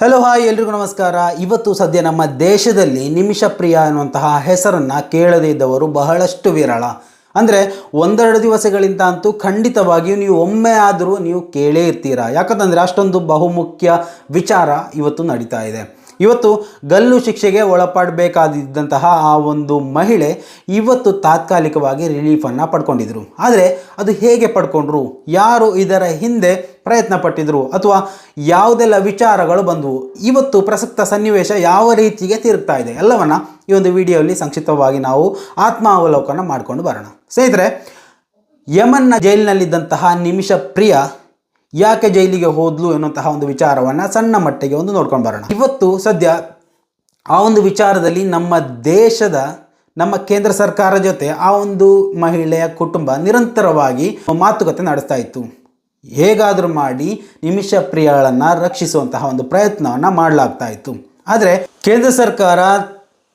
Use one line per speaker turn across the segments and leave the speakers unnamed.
Hello hi ಎಲ್ರಿಗೂ ನಮಸ್ಕಾರ. ಇವತ್ತು ಸದ್ಯ ನಮ್ಮ ದೇಶದಲ್ಲಿ ನಿಮಿಷ ಪ್ರಿಯ ಅನ್ನುವಂತಹ ಹೆಸರನ್ನು ಕೇಳದೇ ಇದ್ದವರು ಬಹಳಷ್ಟು ವಿರಳ. ಅಂದರೆ ಒಂದೆರಡು ದಿವಸಗಳಿಂದ ಅಂತೂ ಖಂಡಿತವಾಗಿಯೂ ನೀವು ಒಮ್ಮೆ ಆದರೂ ನೀವು ಕೇಳೇ ಇರ್ತೀರಾ? ಯಾಕಂತಂದರೆ ಅಷ್ಟೊಂದು ಬಹುಮುಖ್ಯ ವಿಚಾರ ಇವತ್ತು ನಡೀತಾ ಇದೆ. ಇವತ್ತು ಗಲ್ಲು ಶಿಕ್ಷೆಗೆ ಒಳಪಡಬೇಕಾದಿದ್ದಂತಹ ಆ ಒಂದು ಮಹಿಳೆ ಇವತ್ತು ತಾತ್ಕಾಲಿಕವಾಗಿ ರಿಲೀಫನ್ನು ಪಡ್ಕೊಂಡಿದ್ರು. ಆದರೆ ಅದು ಹೇಗೆ ಪಡ್ಕೊಂಡ್ರು? ಯಾರು ಇದರ ಹಿಂದೆ ಪ್ರಯತ್ನ ಪಟ್ಟಿದ್ರು ಅಥವಾ ಯಾವುದೆಲ್ಲ ವಿಚಾರಗಳು ಬಂದವು? ಇವತ್ತು ಪ್ರಸಕ್ತ ಸನ್ನಿವೇಶ ಯಾವ ರೀತಿಗೆ ತಿರುಗ್ತಾ ಇದೆ? ಎಲ್ಲವನ್ನ ಈ ಒಂದು ವಿಡಿಯೋಲಿ ಸಂಕ್ಷಿಪ್ತವಾಗಿ ನಾವು ಆತ್ಮಾವಲೋಕನ ಮಾಡಿಕೊಂಡು ಬರೋಣ. ಸ್ನೇಹಿತರೆ, ಯಮನ್ನ ಜೈಲಿನಲ್ಲಿದ್ದಂತಹ ನಿಮಿಷ ಪ್ರಿಯ ಯಾಕೆ ಜೈಲಿಗೆ ಹೋದ್ಲು ಎನ್ನುವಂತಹ ಒಂದು ವಿಚಾರವನ್ನು ಸಣ್ಣ ಮಟ್ಟಿಗೆ ಒಂದು ನೋಡ್ಕೊಂಡು ಬರೋಣ. ಇವತ್ತು ಸದ್ಯ ಆ ಒಂದು ವಿಚಾರದಲ್ಲಿ ನಮ್ಮ ದೇಶದ, ನಮ್ಮ ಕೇಂದ್ರ ಸರ್ಕಾರ ಜೊತೆ ಆ ಒಂದು ಮಹಿಳೆಯ ಕುಟುಂಬ ನಿರಂತರವಾಗಿ ಮಾತುಕತೆ ನಡೆಸ್ತಾ ಇತ್ತು. ಹೇಗಾದರೂ ಮಾಡಿ ನಿಮಿಷ ಪ್ರಿಯಳನ್ನು ರಕ್ಷಿಸುವಂತಹ ಒಂದು ಪ್ರಯತ್ನವನ್ನು ಮಾಡಲಾಗ್ತಾ ಇತ್ತು. ಆದರೆ ಕೇಂದ್ರ ಸರ್ಕಾರ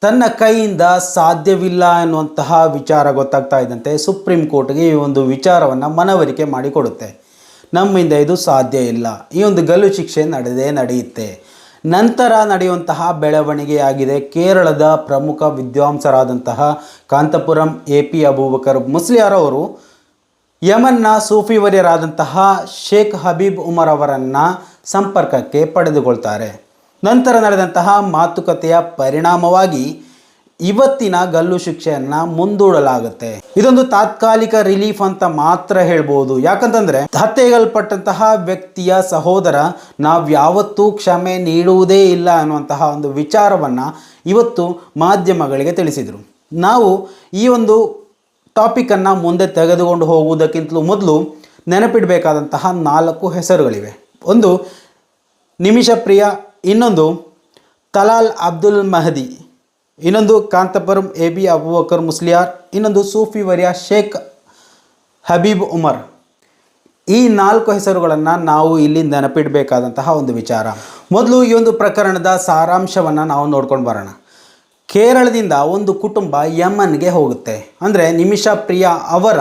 ತನ್ನ ಕೈಯಿಂದ ಸಾಧ್ಯವಿಲ್ಲ ಎನ್ನುವಂತಹ ವಿಚಾರ ಗೊತ್ತಾಗ್ತಾ ಇದ್ದಂತೆ ಸುಪ್ರೀಂ ಕೋರ್ಟ್ಗೆ ಈ ಒಂದು ವಿಚಾರವನ್ನು ಮನವರಿಕೆ ಮಾಡಿಕೊಡುತ್ತೆ. ನಮ್ಮಿಂದ ಇದು ಸಾಧ್ಯ ಇಲ್ಲ. ಈ ಒಂದು ಗಲ್ಲು ಶಿಕ್ಷೆ ನಡೆದೇ ನಡೆಯುತ್ತೆ. ನಂತರ ನಡೆಯುವಂತಹ ಬೆಳವಣಿಗೆಯಾಗಿದೆ. ಕೇರಳದ ಪ್ರಮುಖ ವಿದ್ವಾಂಸರಾದಂತಹ ಕಾಂತಪುರಂ ಎ ಪಿ ಅಬೂಬಕರ್ ಮುಸ್ಲಿಯಾರ್ ಅವರು ಯಮನ್ನ ಸೂಫಿವರ್ಯರಾದಂತಹ ಶೇಖ್ ಹಬೀಬ್ ಉಮರ್ ಅವರನ್ನು ಸಂಪರ್ಕಕ್ಕೆ ಪಡೆದುಕೊಳ್ತಾರೆ. ನಂತರ ನಡೆದಂತಹ ಮಾತುಕತೆಯ ಪರಿಣಾಮವಾಗಿ ಇವತ್ತಿನ ಗಲ್ಲು ಶಿಕ್ಷೆಯನ್ನ ಮುಂದೂಡಲಾಗುತ್ತೆ. ಇದೊಂದು ತಾತ್ಕಾಲಿಕ ರಿಲೀಫ್ ಅಂತ ಮಾತ್ರ ಹೇಳ್ಬೋದು. ಯಾಕಂತಂದ್ರೆ, ಹತ್ಯೆಗಲ್ಪಟ್ಟಂತಹ ವ್ಯಕ್ತಿಯ ಸಹೋದರ ನಾವ್ಯಾವತ್ತೂ ಕ್ಷಮೆ ನೀಡುವುದೇ ಇಲ್ಲ ಅನ್ನುವಂತಹ ಒಂದು ವಿಚಾರವನ್ನ ಇವತ್ತು ಮಾಧ್ಯಮಗಳಿಗೆ ತಿಳಿಸಿದರು. ನಾವು ಈ ಒಂದು ಟಾಪಿಕನ್ನು ಮುಂದೆ ತೆಗೆದುಕೊಂಡು ಹೋಗುವುದಕ್ಕಿಂತಲೂ ಮೊದಲು ನೆನಪಿಡಬೇಕಾದಂತಹ ನಾಲ್ಕು ಹೆಸರುಗಳಿವೆ. ಒಂದು ನಿಮಿಷಪ್ರಿಯ, ಇನ್ನೊಂದು ತಲಾಲ್ ಅಬ್ದುಲ್ ಮಹದಿ. ಇನ್ನೊಂದು ಕಾಂತಪುರಂ ಎ ಬಿ ಅಬೂಬಕರ್ ಮುಸ್ಲಿಯಾರ್, ಇನ್ನೊಂದು ಸೂಫಿ ವರ್ಯ ಶೇಖ್ ಹಬೀಬ್ ಉಮರ್. ಈ ನಾಲ್ಕು ಹೆಸರುಗಳನ್ನು ನಾವು ಇಲ್ಲಿ ನೆನಪಿಡಬೇಕಾದಂತಹ ಒಂದು ವಿಚಾರ. ಮೊದಲು ಈ ಒಂದು ಪ್ರಕರಣದ ಸಾರಾಂಶವನ್ನು ನಾವು ನೋಡ್ಕೊಂಡು ಬರೋಣ. ಕೇರಳದಿಂದ ಒಂದು ಕುಟುಂಬ ಯಮನ್ಗೆ ಹೋಗುತ್ತೆ. ಅಂದರೆ ನಿಮಿಷ ಪ್ರಿಯಾ ಅವರ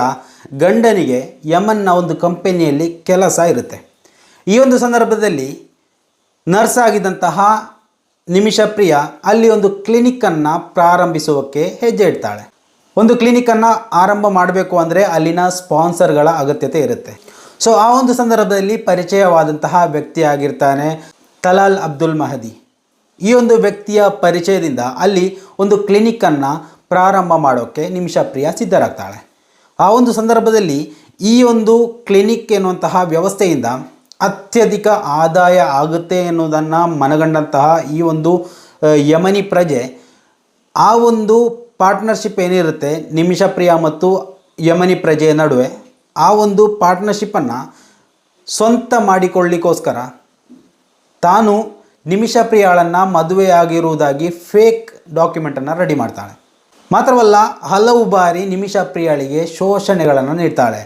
ಗಂಡನಿಗೆ ಯಮನ್ನ ಒಂದು ಕಂಪನಿಯಲ್ಲಿ ಕೆಲಸ ಇರುತ್ತೆ. ಈ ಒಂದು ಸಂದರ್ಭದಲ್ಲಿ ನರ್ಸ್ ಆಗಿದ್ದಂತಹ ನಿಮಿಷ ಪ್ರಿಯ ಅಲ್ಲಿ ಒಂದು ಕ್ಲಿನಿಕ್ಕನ್ನು ಪ್ರಾರಂಭಿಸುವಕ್ಕೆ ಹೆಜ್ಜೆ ಇಡ್ತಾಳೆ ಒಂದು ಕ್ಲಿನಿಕ್ಕನ್ನು ಆರಂಭ ಮಾಡಬೇಕು ಅಂದರೆ ಅಲ್ಲಿನ ಸ್ಪಾನ್ಸರ್ಗಳ ಅಗತ್ಯತೆ ಇರುತ್ತೆ. ಸೊ ಆ ಒಂದು ಸಂದರ್ಭದಲ್ಲಿ ಪರಿಚಯವಾದಂತಹ ವ್ಯಕ್ತಿಯಾಗಿರ್ತಾನೆ ತಲಾಲ್ ಅಬ್ದುಲ್ ಮಹದಿ. ಈ ಒಂದು ವ್ಯಕ್ತಿಯ ಪರಿಚಯದಿಂದ ಅಲ್ಲಿ ಒಂದು ಕ್ಲಿನಿಕ್ಕನ್ನು ಪ್ರಾರಂಭ ಮಾಡೋಕ್ಕೆ ನಿಮಿಷ ಪ್ರಿಯ ಸಿದ್ಧರಾಗ್ತಾಳೆ. ಆ ಒಂದು ಸಂದರ್ಭದಲ್ಲಿ ಈ ಒಂದು ಕ್ಲಿನಿಕ್ ಎನ್ನುವಂತಹ ವ್ಯವಸ್ಥೆಯಿಂದ ಅತ್ಯಧಿಕ ಆದಾಯ ಆಗುತ್ತೆ ಎನ್ನುವುದನ್ನು ಮನಗಂಡಂತಹ ಈ ಒಂದು ಯಮನಿ ಪ್ರಜೆ, ಆ ಒಂದು ಪಾರ್ಟ್ನರ್ಶಿಪ್ ಏನಿರುತ್ತೆ, ನಿಮಿಷ ಪ್ರಿಯ ಮತ್ತು ಯಮನಿ ಪ್ರಜೆಯ ನಡುವೆ, ಆ ಒಂದು ಪಾರ್ಟ್ನರ್ಶಿಪ್ಪನ್ನು ಸ್ವಂತ ಮಾಡಿಕೊಳ್ಳಿಕ್ಕೋಸ್ಕರ ತಾನು ನಿಮಿಷ ಪ್ರಿಯಾಳನ್ನು ಮದುವೆಯಾಗಿರುವುದಾಗಿ ಫೇಕ್ ಡಾಕ್ಯುಮೆಂಟನ್ನು ರೆಡಿ ಮಾಡ್ತಾಳೆ. ಮಾತ್ರವಲ್ಲ, ಹಲವು ಬಾರಿ ನಿಮಿಷ ಪ್ರಿಯಾಳಿಗೆ ಶೋಷಣೆಗಳನ್ನು ನೀಡ್ತಾಳೆ.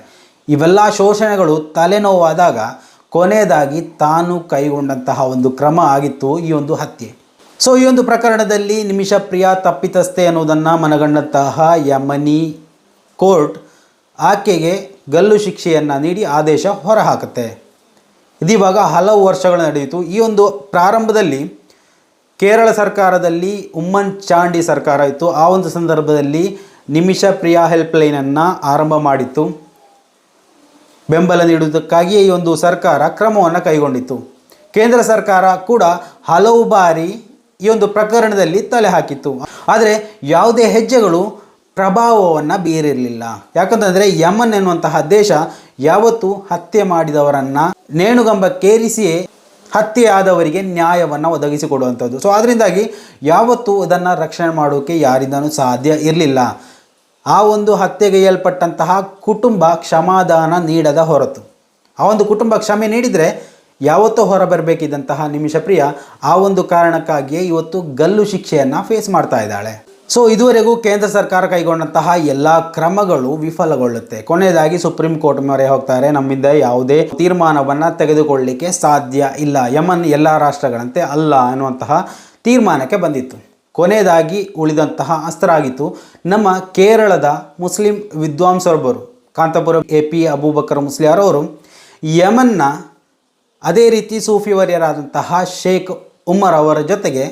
ಇವೆಲ್ಲ ಶೋಷಣೆಗಳು ತಲೆನೋವಾದಾಗ ಕೊನೆಯದಾಗಿ ತಾನು ಕೈಗೊಂಡಂತಹ ಒಂದು ಕ್ರಮ ಆಗಿತ್ತು ಈ ಒಂದು ಹತ್ಯೆ. ಸೊ ಈ ಒಂದು ಪ್ರಕರಣದಲ್ಲಿ ನಿಮಿಷ ಪ್ರಿಯ ತಪ್ಪಿತಸ್ಥೆ ಅನ್ನೋದನ್ನು ಮನಗಂಡಂತಹ ಯಮನಿ ಕೋರ್ಟ್ ಆಕೆಗೆ ಗಲ್ಲು ಶಿಕ್ಷೆಯನ್ನು ನೀಡಿ ಆದೇಶ ಹೊರಹಾಕುತ್ತೆ. ಇದೀವಾಗ ಹಲವು ವರ್ಷಗಳು ನಡೆಯಿತು. ಈ ಒಂದು ಪ್ರಾರಂಭದಲ್ಲಿ ಕೇರಳ ಸರ್ಕಾರದಲ್ಲಿ ಉಮ್ಮನ್ ಚಾಂಡಿ ಸರ್ಕಾರ ಇತ್ತು. ಆ ಒಂದು ಸಂದರ್ಭದಲ್ಲಿ ನಿಮಿಷ ಪ್ರಿಯಾ ಹೆಲ್ಪ್ಲೈನನ್ನು ಆರಂಭ ಮಾಡಿತ್ತು. ಬೆಂಬಲ ನೀಡುವುದಕ್ಕಾಗಿಯೇ ಈ ಒಂದು ಸರ್ಕಾರ ಕ್ರಮವನ್ನು ಕೈಗೊಂಡಿತ್ತು. ಕೇಂದ್ರ ಸರ್ಕಾರ ಕೂಡ ಹಲವು ಬಾರಿ ಈ ಒಂದು ಪ್ರಕರಣದಲ್ಲಿ ತಲೆ ಹಾಕಿತ್ತು. ಆದರೆ ಯಾವುದೇ ಹೆಜ್ಜೆಗಳು ಪ್ರಭಾವವನ್ನು ಬೀರಿರಲಿಲ್ಲ. ಯಾಕಂತಂದರೆ ಯಮನ್ ಎನ್ನುವಂತಹ ದೇಶ ಯಾವತ್ತೂ ಹತ್ಯೆ ಮಾಡಿದವರನ್ನು ನೇಣುಗಂಬಕ್ಕೇರಿಸಿಯೇ ಹತ್ಯೆಯಾದವರಿಗೆ ನ್ಯಾಯವನ್ನು ಒದಗಿಸಿಕೊಡುವಂಥದ್ದು. ಸೊ ಅದರಿಂದಾಗಿ ಯಾವತ್ತೂ ಇದನ್ನು ರಕ್ಷಣೆ ಮಾಡೋಕ್ಕೆ ಯಾರಿಂದನೂ ಸಾಧ್ಯ ಇರಲಿಲ್ಲ. ಆ ಒಂದು ಹತ್ಯೆಗೈಯಲ್ಪಟ್ಟಂತಹ ಕುಟುಂಬ ಕ್ಷಮಾದಾನ ನೀಡದ ಹೊರತು. ಆ ಒಂದು ಕುಟುಂಬ ಕ್ಷಮೆ ನೀಡಿದರೆ ಯಾವತ್ತೂ ಹೊರಬರಬೇಕಿದ್ದಂತಹ ನಿಮಿಷ ಪ್ರಿಯ, ಆ ಒಂದು ಕಾರಣಕ್ಕಾಗಿಯೇ ಇವತ್ತು ಗಲ್ಲು ಶಿಕ್ಷೆಯನ್ನು ಫೇಸ್ ಮಾಡ್ತಾ ಇದ್ದಾಳೆ. ಸೊ ಇದುವರೆಗೂ ಕೇಂದ್ರ ಸರ್ಕಾರ ಕೈಗೊಂಡಂತಹ ಎಲ್ಲ ಕ್ರಮಗಳು ವಿಫಲಗೊಳ್ಳುತ್ತೆ. ಕೊನೆಯದಾಗಿ ಸುಪ್ರೀಂ ಕೋರ್ಟ್ ಮೊರೆ ಹೋಗ್ತಾರೆ. ನಮ್ಮಿಂದ ಯಾವುದೇ ತೀರ್ಮಾನವನ್ನು ತೆಗೆದುಕೊಳ್ಳಲಿಕ್ಕೆ ಸಾಧ್ಯ ಇಲ್ಲ. ಯಮನ್ ಎಲ್ಲ ರಾಷ್ಟ್ರಗಳಂತೆ ಅಲ್ಲ ಅನ್ನುವಂತಹ ತೀರ್ಮಾನಕ್ಕೆ ಬಂದಿತ್ತು. ಕೊನೆಯದಾಗಿ ಉಳಿದಂತಹ ಅಸ್ತ್ರ ಆಗಿತ್ತು ನಮ್ಮ ಕೇರಳದ ಮುಸ್ಲಿಂ ವಿದ್ವಾಂಸರೊಬ್ಬರು. ಕಾಂತಪುರ ಎ ಪಿ ಅಬೂಬಕರ್ ಮುಸ್ಲಿಯಾರ್ ಅವರು ಯಮನ್ನ ಅದೇ ರೀತಿ ಸೂಫಿವರ್ಯರಾದಂತಹ ಶೇಖ್ ಉಮರ್ ಅವರ ಜೊತೆಗೆ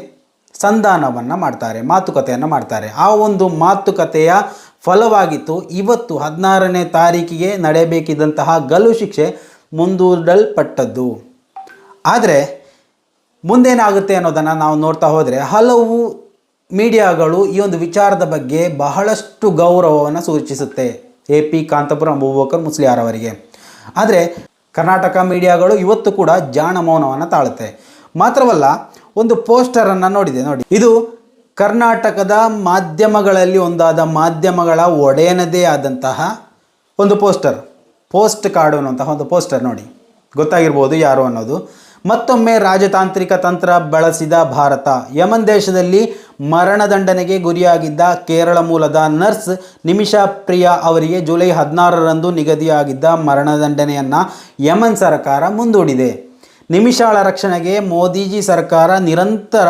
ಸಂಧಾನವನ್ನು ಮಾಡ್ತಾರೆ, ಮಾತುಕತೆಯನ್ನು ಮಾಡ್ತಾರೆ. ಆ ಒಂದು ಮಾತುಕತೆಯ ಫಲವಾಗಿತ್ತು ಇವತ್ತು ಹದಿನಾರನೇ ತಾರೀಕಿಗೆ ನಡೆಯಬೇಕಿದ್ದಂತಹ ಗಲ್ಲು ಶಿಕ್ಷೆ ಮುಂದೂಡಲ್ಪಟ್ಟದ್ದು. ಆದರೆ ಮುಂದೇನಾಗುತ್ತೆ ಅನ್ನೋದನ್ನು ನಾವು ನೋಡ್ತಾ ಹೋದರೆ ಹಲವು ಮೀಡಿಯಾಗಳು ಈ ಒಂದು ವಿಚಾರದ ಬಗ್ಗೆ ಬಹಳಷ್ಟು ಗೌರವವನ್ನು ಸೂಚಿಸುತ್ತೆ. ಎ ಪಿ, ಕಾಂತಪುರ ಅಬೂಬಕರ್ ಮುಸ್ಲಿಯಾರ್ ಅವರಿಗೆ. ಆದರೆ ಕರ್ನಾಟಕ ಮೀಡಿಯಾಗಳು ಇವತ್ತು ಕೂಡ ಜಾಣ ಮೌನವನ್ನು ತಾಳುತ್ತೆ. ಮಾತ್ರವಲ್ಲ, ಒಂದು ಪೋಸ್ಟರನ್ನು ನೋಡಿದೆ, ನೋಡಿ. ಇದು ಕರ್ನಾಟಕದ ಮಾಧ್ಯಮಗಳಲ್ಲಿ ಒಂದಾದ ಮಾಧ್ಯಮಗಳ ಒಡೆಯನದೇ ಆದಂತಹ ಒಂದು ಪೋಸ್ಟರ್. ಪೋಸ್ಟ್ ಕಾರ್ಡ್ ಅನ್ನುವಂತಹ ಒಂದು ಪೋಸ್ಟರ್ ನೋಡಿ. ಗೊತ್ತಾಗಿರ್ಬೋದು ಯಾರು ಅನ್ನೋದು. ಮತ್ತೊಮ್ಮೆ ರಾಜತಾಂತ್ರಿಕ ತಂತ್ರ ಬಳಸಿದ ಭಾರತ. ಯಮನ್ ದೇಶದಲ್ಲಿ ಮರಣದಂಡನೆಗೆ ಗುರಿಯಾಗಿದ್ದ ಕೇರಳ ಮೂಲದ ನರ್ಸ್ ನಿಮಿಷಾ ಪ್ರಿಯಾ ಅವರಿಗೆ ಜುಲೈ ಹದಿನಾರರಂದು ನಿಗದಿಯಾಗಿದ್ದ ಮರಣದಂಡನೆಯನ್ನು ಯಮನ್ ಸರ್ಕಾರ ಮುಂದೂಡಿದೆ. ನಿಮಿಷಾಳ ರಕ್ಷಣೆಗೆ ಮೋದಿಜಿ ಸರ್ಕಾರ ನಿರಂತರ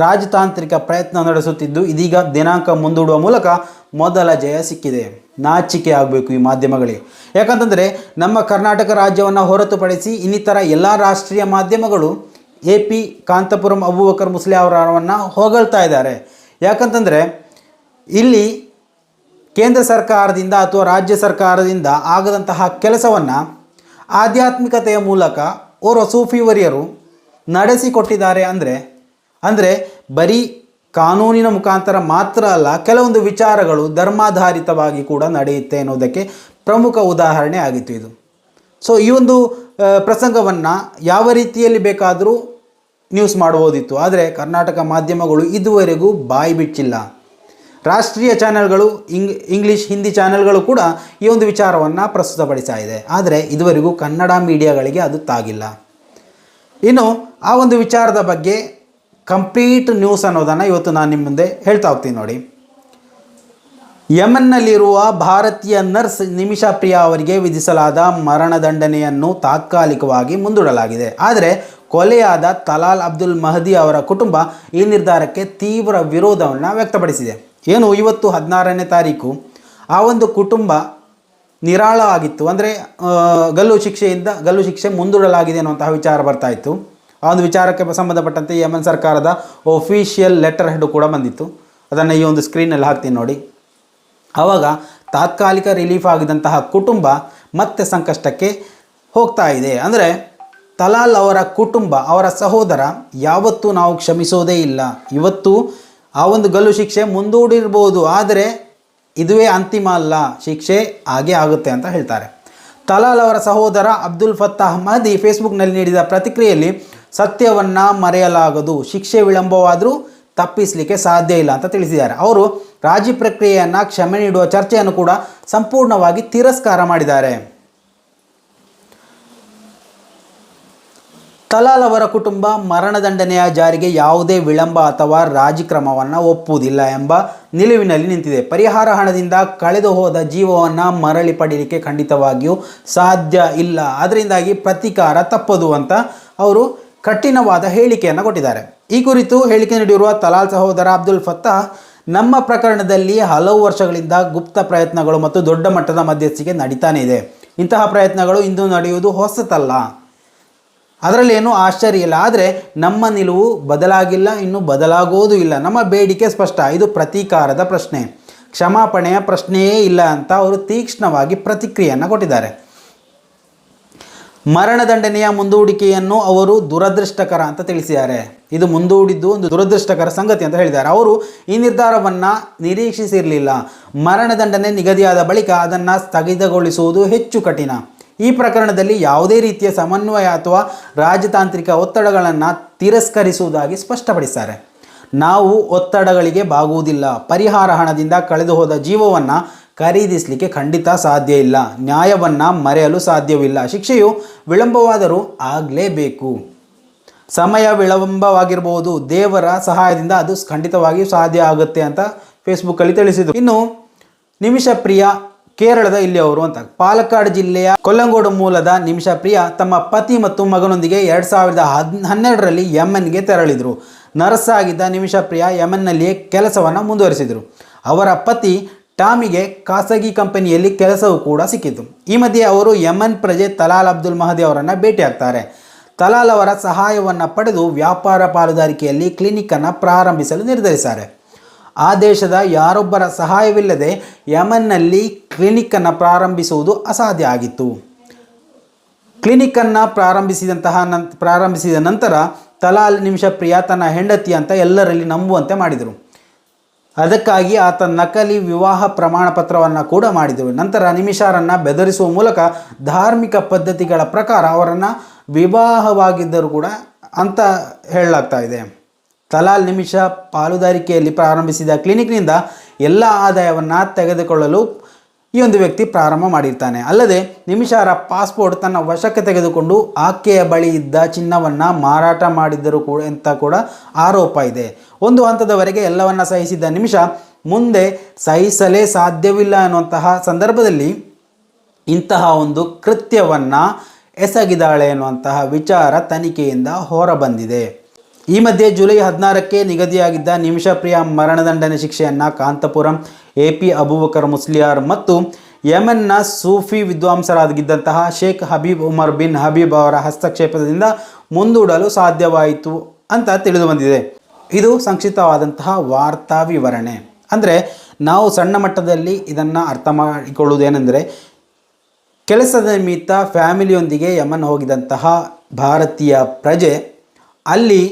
ರಾಜತಾಂತ್ರಿಕ ಪ್ರಯತ್ನ ನಡೆಸುತ್ತಿದ್ದು, ಇದೀಗ ದಿನಾಂಕ ಮುಂದೂಡುವ ಮೂಲಕ ಮೊದಲ ಜಯ ಸಿಕ್ಕಿದೆ. ನಾಚಿಕೆ ಆಗಬೇಕು ಈ ಮಾಧ್ಯಮಗಳಿಗೆ ಯಾಕಂತಂದರೆ ನಮ್ಮ ಕರ್ನಾಟಕ ರಾಜ್ಯವನ್ನು ಹೊರತುಪಡಿಸಿ ಇನ್ನಿತರ ಎಲ್ಲ ರಾಷ್ಟ್ರೀಯ ಮಾಧ್ಯಮಗಳು ಎ ಪಿ, ಕಾಂತಪುರಂ, ಅಬೂಬಕರ್ ಮುಸ್ಲಿ ಅವರನ್ನು ಹೊಗಳ್ತಾ ಇದ್ದಾರೆ. ಯಾಕಂತಂದರೆ ಇಲ್ಲಿ ಕೇಂದ್ರ ಸರ್ಕಾರದಿಂದ ಅಥವಾ ರಾಜ್ಯ ಸರ್ಕಾರದಿಂದ ಆಗದಂತಹ ಕೆಲಸವನ್ನು ಆಧ್ಯಾತ್ಮಿಕತೆಯ ಮೂಲಕ ಓರ್ವ ಸೂಫಿವರಿಯರು ನಡೆಸಿಕೊಟ್ಟಿದ್ದಾರೆ ಅಂದರೆ ಅಂದರೆ ಬರೀ ಕಾನೂನಿನ ಮುಖಾಂತರ ಮಾತ್ರ ಅಲ್ಲ, ಕೆಲವೊಂದು ವಿಚಾರಗಳು ಧರ್ಮಾಧಾರಿತವಾಗಿ ಕೂಡ ನಡೆಯುತ್ತೆ ಅನ್ನೋದಕ್ಕೆ ಪ್ರಮುಖ ಉದಾಹರಣೆ ಆಗಿತ್ತು ಇದು. ಸೊ ಈ ಒಂದು ಪ್ರಸಂಗವನ್ನು ಯಾವ ರೀತಿಯಲ್ಲಿ ಬೇಕಾದರೂ ನ್ಯೂಸ್ ಮಾಡ್ಬೋದಿತ್ತು. ಆದರೆ ಕರ್ನಾಟಕ ಮಾಧ್ಯಮಗಳು ಇದುವರೆಗೂ ಬಾಯಿ ಬಿಚ್ಚಿಲ್ಲ ರಾಷ್ಟ್ರೀಯ ಚಾನೆಲ್ಗಳು ಇಂಗ್ ಇಂಗ್ಲೀಷ್ ಹಿಂದಿ ಚಾನೆಲ್ಗಳು ಕೂಡ ಈ ಒಂದು ವಿಚಾರವನ್ನು ಪ್ರಸ್ತುತಪಡಿಸ್ತಾ ಇದೆ. ಆದರೆ ಇದುವರೆಗೂ ಕನ್ನಡ ಮೀಡಿಯಾಗಳಿಗೆ ಅದು ತಾಗಿಲ್ಲ. ಇನ್ನು ಆ ಒಂದು ವಿಚಾರದ ಬಗ್ಗೆ ಕಂಪ್ಲೀಟ್ ನ್ಯೂಸ್ ಅನ್ನೋದನ್ನು ಇವತ್ತು ನಾನು ನಿಮ್ಮ ಮುಂದೆ ಹೇಳ್ತಾ ಹೋಗ್ತೀನಿ ನೋಡಿ. ಯಮನ್ನಲ್ಲಿರುವ ಭಾರತೀಯ ನರ್ಸ್ ನಿಮಿಷಾ ಪ್ರಿಯಾ ಅವರಿಗೆ ವಿಧಿಸಲಾದ ಮರಣದಂಡನೆಯನ್ನು ತಾತ್ಕಾಲಿಕವಾಗಿ ಮುಂದೂಡಲಾಗಿದೆ. ಆದರೆ ಕೊಲೆಯಾದ ತಲಾಲ್ ಅಬ್ದುಲ್ ಮಹದಿ ಅವರ ಕುಟುಂಬ ಈ ನಿರ್ಧಾರಕ್ಕೆ ತೀವ್ರ ವಿರೋಧವನ್ನು ವ್ಯಕ್ತಪಡಿಸಿದೆ. ಏನು, ಇವತ್ತು ಹದಿನಾರನೇ ತಾರೀಕು, ಆ ಒಂದು ಕುಟುಂಬ ನಿರಾಳ ಆಗಿತ್ತು. ಅಂದರೆ ಗಲ್ಲು ಶಿಕ್ಷೆಯಿಂದ ಗಲ್ಲು ಶಿಕ್ಷೆ ಮುಂದೂಡಲಾಗಿದೆ ಅನ್ನುವಂತಹ ವಿಚಾರ ಬರ್ತಾ ಇತ್ತು. ಆ ಒಂದು ವಿಚಾರಕ್ಕೆ ಸಂಬಂಧಪಟ್ಟಂತೆ ಯಮನ್ ಸರ್ಕಾರದ ಒಫಿಷಿಯಲ್ ಲೆಟರ್ ಹೆಡ್ ಕೂಡ ಬಂದಿತ್ತು. ಅದನ್ನು ಈ ಒಂದು ಸ್ಕ್ರೀನಲ್ಲಿ ಹಾಕ್ತೀನಿ ನೋಡಿ. ಆವಾಗ ತಾತ್ಕಾಲಿಕ ರಿಲೀಫ್ ಆಗಿದಂತಹ ಕುಟುಂಬ ಮತ್ತೆ ಸಂಕಷ್ಟಕ್ಕೆ ಹೋಗ್ತಾ ಇದೆ. ಅಂದರೆ ತಲಾಲ್ ಅವರ ಕುಟುಂಬ, ಅವರ ಸಹೋದರ ಯಾವತ್ತೂ ನಾವು ಕ್ಷಮಿಸೋದೇ ಇಲ್ಲ. ಇವತ್ತು ಆ ಒಂದು ಗಲ್ಲು ಶಿಕ್ಷೆ ಮುಂದೂಡಿರ್ಬೋದು, ಆದರೆ ಇದುವೇ ಅಂತಿಮ ಅಲ್ಲ. ಶಿಕ್ಷೆ ಹಾಗೆ ಆಗುತ್ತೆ ಅಂತ ಹೇಳ್ತಾರೆ. ತಲಾಲ್ ಅವರ ಸಹೋದರ ಅಬ್ದುಲ್ ಫತ್ತಾಹ್ ಮಹದಿ ಫೇಸ್ಬುಕ್ನಲ್ಲಿ ನೀಡಿದ ಪ್ರತಿಕ್ರಿಯೆಯಲ್ಲಿ ಸತ್ಯವನ್ನು ಮರೆಯಲಾಗದು, ಶಿಕ್ಷೆ ವಿಳಂಬವಾದರೂ ತಪ್ಪಿಸಲಿಕ್ಕೆ ಸಾಧ್ಯ ಇಲ್ಲ ಅಂತ ತಿಳಿಸಿದ್ದಾರೆ. ಅವರು ರಾಜಿ ಪ್ರಕ್ರಿಯೆಯನ್ನು ಕ್ಷಮೆ ನೀಡುವ ಚರ್ಚೆಯನ್ನು ಕೂಡ ಸಂಪೂರ್ಣವಾಗಿ ತಿರಸ್ಕಾರ ಮಾಡಿದ್ದಾರೆ. ತಲಾಲ್ ಅವರ ಕುಟುಂಬ ಮರಣದಂಡನೆಯ ಜಾರಿಗೆ ಯಾವುದೇ ವಿಳಂಬ ಅಥವಾ ರಾಜಿ ಕ್ರಮವನ್ನು ಒಪ್ಪುವುದಿಲ್ಲ ಎಂಬ ನಿಲುವಿನಲ್ಲಿ ನಿಂತಿದೆ. ಪರಿಹಾರ ಹಣದಿಂದ ಕಳೆದು ಹೋದ ಜೀವವನ್ನು ಮರಳಿ ಪಡೀಲಿಕ್ಕೆ ಖಂಡಿತವಾಗಿಯೂ ಸಾಧ್ಯ ಇಲ್ಲ. ಅದರಿಂದಾಗಿ ಪ್ರತೀಕಾರ ತಪ್ಪದು ಅಂತ ಅವರು ಕಠಿಣವಾದ ಹೇಳಿಕೆಯನ್ನು ಕೊಟ್ಟಿದ್ದಾರೆ. ಈ ಕುರಿತು ಹೇಳಿಕೆ ನೀಡಿರುವ ತಲಾಲ್ ಸಹೋದರ ಅಬ್ದುಲ್ ಫತ್ತಾ, ನಮ್ಮ ಪ್ರಕರಣದಲ್ಲಿ ಹಲವು ವರ್ಷಗಳಿಂದ ಗುಪ್ತ ಪ್ರಯತ್ನಗಳು ಮತ್ತು ದೊಡ್ಡ ಮಟ್ಟದ ಮಧ್ಯಸ್ಥಿಕೆ ನಡೀತಾನೆ ಇದೆ. ಇಂತಹ ಪ್ರಯತ್ನಗಳು ಇಂದು ನಡೆಯುವುದು ಹೊಸತಲ್ಲ. ಅದರಲ್ಲೇನು ಆಶ್ಚರ್ಯ ಇಲ್ಲ. ಆದರೆ ನಮ್ಮ ನಿಲುವು ಬದಲಾಗಿಲ್ಲ, ಇನ್ನು ಬದಲಾಗೋದು ಇಲ್ಲ. ನಮ್ಮ ಬೇಡಿಕೆ ಸ್ಪಷ್ಟ. ಇದು ಪ್ರತೀಕಾರದ ಪ್ರಶ್ನೆ. ಕ್ಷಮಾಪಣೆಯ ಪ್ರಶ್ನೆಯೇ ಇಲ್ಲ ಅಂತ ಅವರು ತೀಕ್ಷ್ಣವಾಗಿ ಪ್ರತಿಕ್ರಿಯೆಯನ್ನು ಕೊಟ್ಟಿದ್ದಾರೆ. ಮರಣದಂಡನೆಯ ಮುಂದೂಡಿಕೆಯನ್ನು ಅವರು ದುರದೃಷ್ಟಕರ ಅಂತ ತಿಳಿಸಿದ್ದಾರೆ. ಇದು ಮುಂದೂಡಿದ್ದು ಒಂದು ದುರದೃಷ್ಟಕರ ಸಂಗತಿ ಅಂತ ಹೇಳಿದ್ದಾರೆ. ಅವರು ಈ ನಿರ್ಧಾರವನ್ನು ನಿರೀಕ್ಷಿಸಿರಲಿಲ್ಲ. ಮರಣದಂಡನೆ ನಿಗದಿಯಾದ ಬಳಿಕ ಅದನ್ನು ಸ್ಥಗಿತಗೊಳಿಸುವುದು ಹೆಚ್ಚು ಕಠಿಣ. ಈ ಪ್ರಕರಣದಲ್ಲಿ ಯಾವುದೇ ರೀತಿಯ ಸಮನ್ವಯ ಅಥವಾ ರಾಜತಾಂತ್ರಿಕ ಒತ್ತಡಗಳನ್ನು ತಿರಸ್ಕರಿಸುವುದಾಗಿ ಸ್ಪಷ್ಟಪಡಿಸ್ತಾರೆ ನಾವು ಒತ್ತಡಗಳಿಗೆ ಬಾಗುವುದಿಲ್ಲ. ಪರಿಹಾರ ಹಣದಿಂದ ಕಳೆದು ಹೋದ ಜೀವವನ್ನು ಖರೀದಿಸಲಿಕ್ಕೆ ಖಂಡಿತ ಸಾಧ್ಯ ಇಲ್ಲ. ನ್ಯಾಯವನ್ನು ಮರೆಯಲು ಸಾಧ್ಯವಿಲ್ಲ. ಶಿಕ್ಷೆಯು ವಿಳಂಬವಾದರೂ ಆಗಲೇಬೇಕು. ಸಮಯ ವಿಳಂಬವಾಗಿರಬಹುದು ದೇವರ ಸಹಾಯದಿಂದ ಅದು ಖಂಡಿತವಾಗಿಯೂ ಸಾಧ್ಯ ಆಗುತ್ತೆ ಅಂತ ಫೇಸ್ಬುಕ್ಕಲ್ಲಿ ತಿಳಿಸಿದರು. ಇನ್ನು ನಿಮಿಷ ಪ್ರಿಯ, ಕೇರಳದ ಇಲ್ಲಿಯವರು ಅಂತ. ಪಾಲಕ್ಕಾಡ್ ಜಿಲ್ಲೆಯ ಕೊಲ್ಲಂಗೋಡು ಮೂಲದ ನಿಮಿಷ ಪ್ರಿಯ ತಮ್ಮ ಪತಿ ಮತ್ತು ಮಗನೊಂದಿಗೆ ಎರಡು ಸಾವಿರದ ಹದ್ ಹನ್ನೆರಡರಲ್ಲಿ ಯಮನ್ಗೆ ತೆರಳಿದರು. ನರ್ಸ್ ಆಗಿದ್ದ ನಿಮಿಷ ಪ್ರಿಯ ಯಮನ್ನಲ್ಲಿಯೇ ಕೆಲಸವನ್ನು ಮುಂದುವರಿಸಿದರು. ಅವರ ಪತಿ ಟಾಮಿಗೆ ಖಾಸಗಿ ಕಂಪನಿಯಲ್ಲಿ ಕೆಲಸವೂ ಕೂಡ ಸಿಕ್ಕಿತು. ಈ ಮಧ್ಯೆ ಅವರು ಯಮನ್ ಪ್ರಜೆ ತಲಾಲ್ ಅಬ್ದುಲ್ ಮಹದಿ ಅವರನ್ನು ಭೇಟಿಯಾಗ್ತಾರೆ. ತಲಾಲ್ ಅವರ ಸಹಾಯವನ್ನು ಪಡೆದು ವ್ಯಾಪಾರ ಪಾಲುದಾರಿಕೆಯಲ್ಲಿ ಕ್ಲಿನಿಕ್ಕನ್ನು ಪ್ರಾರಂಭಿಸಲು ನಿರ್ಧರಿಸಿದ್ದಾರೆ ಆ ದೇಶದ ಯಾರೊಬ್ಬರ ಸಹಾಯವಿಲ್ಲದೆ ಯಮನ್ನಲ್ಲಿ ಕ್ಲಿನಿಕ್ಕನ್ನು ಪ್ರಾರಂಭಿಸುವುದು ಅಸಾಧ್ಯ ಆಗಿತ್ತು. ಕ್ಲಿನಿಕ್ಕನ್ನು ಪ್ರಾರಂಭಿಸಿದಂತಹ ನಂ ಪ್ರಾರಂಭಿಸಿದ ನಂತರ ತಲಾಲ್, ನಿಮಿಷ ಪ್ರಿಯ ತನ್ನ ಹೆಂಡತಿ ಅಂತ ಎಲ್ಲರಲ್ಲಿ ನಂಬುವಂತೆ ಮಾಡಿದರು. ಅದಕ್ಕಾಗಿ ಆತ ನಕಲಿ ವಿವಾಹ ಪ್ರಮಾಣ ಪತ್ರವನ್ನು ಕೂಡ ಮಾಡಿದೆವು. ನಂತರ ನಿಮಿಷಾರನ್ನು ಬೆದರಿಸುವ ಮೂಲಕ ಧಾರ್ಮಿಕ ಪದ್ಧತಿಗಳ ಪ್ರಕಾರ ಅವರನ್ನು ವಿವಾಹವಾಗಿದ್ದರೂ ಕೂಡ ಅಂತ ಹೇಳಲಾಗ್ತಾ ಇದೆ. ತಲಾಲ್ ನಿಮಿಷ ಪಾಲುದಾರಿಕೆಯಲ್ಲಿ ಪ್ರಾರಂಭಿಸಿದ ಕ್ಲಿನಿಕ್ನಿಂದ ಎಲ್ಲ ಆದಾಯವನ್ನು ತೆಗೆದುಕೊಳ್ಳಲು ಈ ಒಂದು ವ್ಯಕ್ತಿ ಪ್ರಾರಂಭ ಮಾಡಿರ್ತಾನೆ. ಅಲ್ಲದೆ ನಿಮಿಷಾರ ಪಾಸ್ಪೋರ್ಟ್ ತನ್ನ ವಶಕ್ಕೆ ತೆಗೆದುಕೊಂಡು ಆಕೆಯ ಬಳಿ ಇದ್ದ ಚಿನ್ನವನ್ನು ಮಾರಾಟ ಮಾಡಿದ್ದರು ಕೂಡ ಅಂತ ಕೂಡ ಆರೋಪ ಇದೆ. ಒಂದು ಹಂತದವರೆಗೆ ಎಲ್ಲವನ್ನ ಸಹಿಸಿದ್ದ ನಿಮಿಷ ಮುಂದೆ ಸಹಿಸಲೇ ಸಾಧ್ಯವಿಲ್ಲ ಅನ್ನುವಂತಹ ಸಂದರ್ಭದಲ್ಲಿ ಇಂತಹ ಒಂದು ಕೃತ್ಯವನ್ನು ಎಸಗಿದಾಳೆ ಎನ್ನುವಂತಹ ವಿಚಾರ ತನಿಖೆಯಿಂದ ಹೊರಬಂದಿದೆ. ಈ ಮಧ್ಯೆ ಜುಲೈ ಹದಿನಾರಕ್ಕೆ ನಿಗದಿಯಾಗಿದ್ದ ನಿಮಿಷಪ್ರಿಯ ಮರಣದಂಡನೆ ಶಿಕ್ಷೆಯನ್ನು ಕಾಂತಪುರಂ ಎ ಪಿ ಅಬೂಬಕರ್ ಮುಸ್ಲಿಯಾರ್ ಮತ್ತು ಯಮನ್ನ ಸೂಫಿ ವಿದ್ವಾಂಸರಾಗಿದ್ದಂತಹ Sheikh Habib Umar bin Habib ಅವರ ಹಸ್ತಕ್ಷೇಪದಿಂದ ಮುಂದೂಡಲು ಸಾಧ್ಯವಾಯಿತು ಅಂತ ತಿಳಿದು ಬಂದಿದೆ. ಇದು ಸಂಕ್ಷಿಪ್ತವಾದಂತಹ ವಾರ್ತಾ ವಿವರಣೆ. ಅಂದರೆ ನಾವು ಸಣ್ಣ ಮಟ್ಟದಲ್ಲಿ ಇದನ್ನು ಅರ್ಥ ಮಾಡಿಕೊಳ್ಳುವುದೇನೆಂದರೆ ಕೆಲಸದ ನಿಮಿತ್ತ ಫ್ಯಾಮಿಲಿಯೊಂದಿಗೆ ಯಮನ್ ಹೋಗಿದಂತಹ ಭಾರತೀಯ ಪ್ರಜೆ ಅಲ್ಲಿ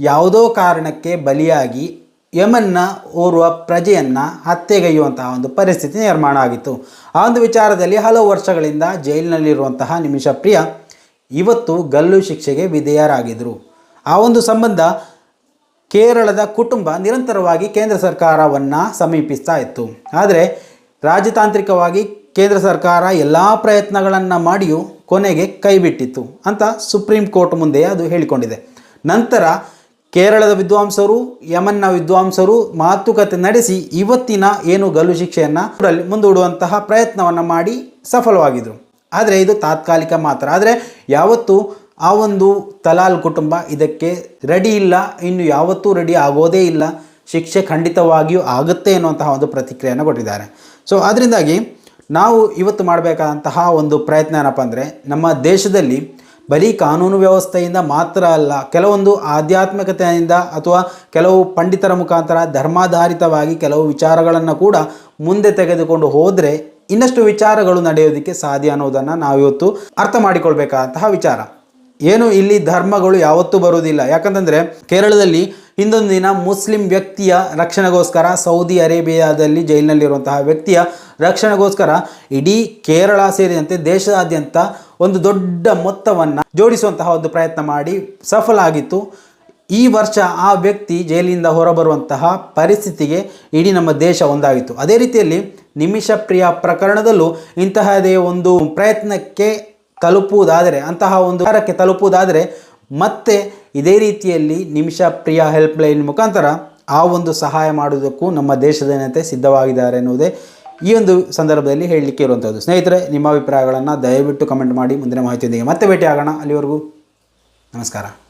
ಯಾವುದೋ ಕಾರಣಕ್ಕೆ ಬಲಿಯಾಗಿ ಯಮನ್ನ ಓರ್ವ ಪ್ರಜೆಯನ್ನು ಹತ್ಯೆಗೈಯುವಂತಹ ಒಂದು ಪರಿಸ್ಥಿತಿ ನಿರ್ಮಾಣ ಆಗಿತ್ತು. ಆ ಒಂದು ವಿಚಾರದಲ್ಲಿ ಹಲವು ವರ್ಷಗಳಿಂದ ಜೈಲಿನಲ್ಲಿರುವಂತಹ ನಿಮಿಷ ಪ್ರಿಯ ಇವತ್ತು ಗಲ್ಲು ಶಿಕ್ಷೆಗೆ ವಿಧೇಯರಾಗಿದ್ದರು ಆ ಒಂದು ಸಂಬಂಧ ಕೇರಳದ ಕುಟುಂಬ ನಿರಂತರವಾಗಿ ಕೇಂದ್ರ ಸರ್ಕಾರವನ್ನು ಸಮೀಪಿಸ್ತಾ ಇತ್ತು. ಆದರೆ ರಾಜತಾಂತ್ರಿಕವಾಗಿ ಕೇಂದ್ರ ಸರ್ಕಾರ ಎಲ್ಲ ಪ್ರಯತ್ನಗಳನ್ನು ಮಾಡಿಯೂ ಕೊನೆಗೆ ಕೈಬಿಟ್ಟಿತ್ತು ಅಂತ ಸುಪ್ರೀಂ ಕೋರ್ಟ್ ಮುಂದೆ ಅದು ಹೇಳಿಕೊಂಡಿದೆ. ನಂತರ ಕೇರಳದ ವಿದ್ವಾಂಸರು, ಯಮನ್ನ ವಿದ್ವಾಂಸರು ಮಾತುಕತೆ ನಡೆಸಿ ಇವತ್ತಿನ ಏನು ಗಲ್ಲು ಶಿಕ್ಷೆಯನ್ನು ಮುಂದೂಡುವಂತಹ ಪ್ರಯತ್ನವನ್ನು ಮಾಡಿ ಸಫಲವಾಗಿದ್ರು. ಆದರೆ ಇದು ತಾತ್ಕಾಲಿಕ ಮಾತ್ರ. ಆದರೆ ಯಾವತ್ತು ಆ ಒಂದು ತಲಾಲ್ ಕುಟುಂಬ ಇದಕ್ಕೆ ರೆಡಿ ಇಲ್ಲ. ಇನ್ನು ಯಾವತ್ತೂ ರೆಡಿ ಆಗೋದೇ ಇಲ್ಲ. ಶಿಕ್ಷೆ ಖಂಡಿತವಾಗಿಯೂ ಆಗುತ್ತೆ ಎನ್ನುವಂತಹ ಒಂದು ಪ್ರತಿಕ್ರಿಯೆಯನ್ನು ಕೊಟ್ಟಿದ್ದಾರೆ. ಸೊ ಅದರಿಂದಾಗಿ ನಾವು ಇವತ್ತು ಮಾಡಬೇಕಾದಂತಹ ಒಂದು ಪ್ರಯತ್ನ ಏನಪ್ಪ ಅಂದರೆ, ನಮ್ಮ ದೇಶದಲ್ಲಿ ಬರೀ ಕಾನೂನು ವ್ಯವಸ್ಥೆಯಿಂದ ಮಾತ್ರ ಅಲ್ಲ, ಕೆಲವೊಂದು ಆಧ್ಯಾತ್ಮಿಕತೆಯಿಂದ ಅಥವಾ ಕೆಲವು ಪಂಡಿತರ ಮುಖಾಂತರ ಧರ್ಮಾಧಾರಿತವಾಗಿ ಕೆಲವು ವಿಚಾರಗಳನ್ನು ಕೂಡ ಮುಂದೆ ತೆಗೆದುಕೊಂಡು ಹೋದರೆ ಇನ್ನಷ್ಟು ವಿಚಾರಗಳು ನಡೆಯೋದಕ್ಕೆ ಸಾಧ್ಯ ಅನ್ನೋದನ್ನು ನಾವಿವತ್ತು ಅರ್ಥ ಮಾಡಿಕೊಳ್ಬೇಕಾದಂತಹ ವಿಚಾರ. ಏನು ಇಲ್ಲಿ ಧರ್ಮಗಳು ಯಾವತ್ತೂ ಬರುವುದಿಲ್ಲ. ಯಾಕಂತಂದರೆ ಕೇರಳದಲ್ಲಿ ಹಿಂದೊಂದು ದಿನ ಮುಸ್ಲಿಂ ವ್ಯಕ್ತಿಯ ರಕ್ಷಣೆಗೋಸ್ಕರ ಸೌದಿ ಅರೇಬಿಯಾದಲ್ಲಿ ಜೈಲಿನಲ್ಲಿರುವಂತಹ ವ್ಯಕ್ತಿಯ ರಕ್ಷಣೆಗೋಸ್ಕರ ಇಡೀ ಕೇರಳ ಸೇರಿದಂತೆ ದೇಶದಾದ್ಯಂತ ಒಂದು ದೊಡ್ಡ ಮೊತ್ತವನ್ನು ಜೋಡಿಸುವಂತಹ ಒಂದು ಪ್ರಯತ್ನ ಮಾಡಿ ಸಫಲ ಆಗಿತ್ತು ಈ ವರ್ಷ ಆ ವ್ಯಕ್ತಿ ಜೈಲಿನಿಂದ ಹೊರಬರುವಂತಹ ಪರಿಸ್ಥಿತಿಗೆ ಇಡೀ ನಮ್ಮ ದೇಶ ಒಂದಾಗಿತ್ತು. ಅದೇ ರೀತಿಯಲ್ಲಿ ನಿಮಿಷ ಪ್ರಿಯ ಪ್ರಕರಣದಲ್ಲೂ ಇಂತಹದೇ ಒಂದು ಪ್ರಯತ್ನಕ್ಕೆ ತಲುಪುವುದಾದರೆ, ಅಂತಹ ಒಂದು ಕಾರ್ಯಕ್ಕೆ ತಲುಪುವುದಾದರೆ, ಮತ್ತೆ ಇದೇ ರೀತಿಯಲ್ಲಿ ನಿಮಿಷ ಪ್ರಿಯ ಹೆಲ್ಪ್ಲೈನ್ ಮುಖಾಂತರ ಆ ಒಂದು ಸಹಾಯ ಮಾಡುವುದಕ್ಕೂ ನಮ್ಮ ದೇಶದ ಜನತೆ ಸಿದ್ಧವಾಗಿದ್ದಾರೆ ಎನ್ನುವುದೇ ಈ ಒಂದು ಸಂದರ್ಭದಲ್ಲಿ ಹೇಳಲಿಕ್ಕೆ ಇರುವಂಥದ್ದು ಸ್ನೇಹಿತರೆ, ನಿಮ್ಮ ಅಭಿಪ್ರಾಯಗಳನ್ನು ದಯವಿಟ್ಟು ಕಮೆಂಟ್ ಮಾಡಿ, ಮುಂದಿನ ಮಾಹಿತಿಯೊಂದಿಗೆ ಮತ್ತೆ ಭೇಟಿ ಆಗೋಣ ಅಲ್ಲಿವರೆಗೂ ನಮಸ್ಕಾರ.